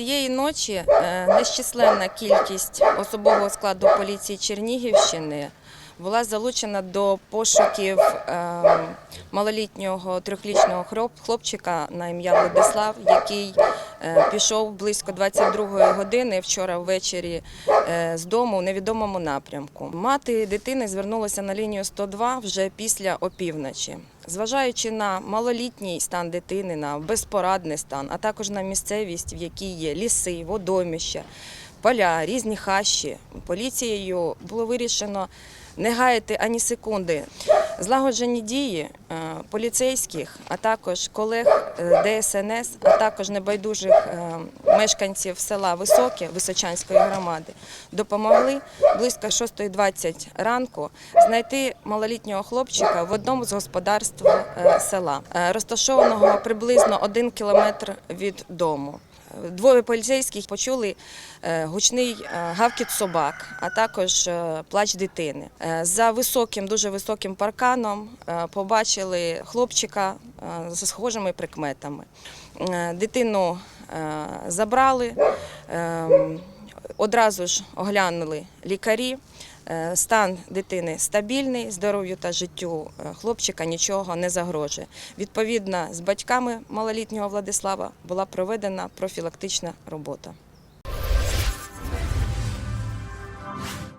Цієї ночі е, нещисленна кількість особового складу поліції Чернігівщини була залучена до пошуків е, малолітнього трьохрічного хроп- хлопчика на ім'я Владислав, який е, пішов близько 22 години вчора ввечері е, з дому у невідомому напрямку. Мати дитини звернулася на лінію 102 вже після опівночі. Зважаючи на малолітній стан дитини, на безпорадний стан, а також на місцевість, в якій є ліси, водоміща, поля, різні хащі, поліцією було вирішено не гаяти ані секунди. Злагоджені дії е, поліцейських, а також колег е, ДСНС, а також небайдужих е, мешканців села Високе Височанської громади допомогли близько 6.20 ранку знайти малолітнього хлопчика в одному з господарств села, розташованого приблизно один кілометр від дому. Двоє поліцейських почули е, гучний е, гавкіт собак, а також е, плач дитини. За високим, дуже високим парканом побачили хлопчика з схожими прикметами. Дитину забрали, е, одразу ж оглянули лікарі. Е, Стан дитини стабільний, здоров'ю та життю е, хлопчика нічого не загрожує. Відповідно, з батьками малолітнього Владислава була проведена профілактична робота.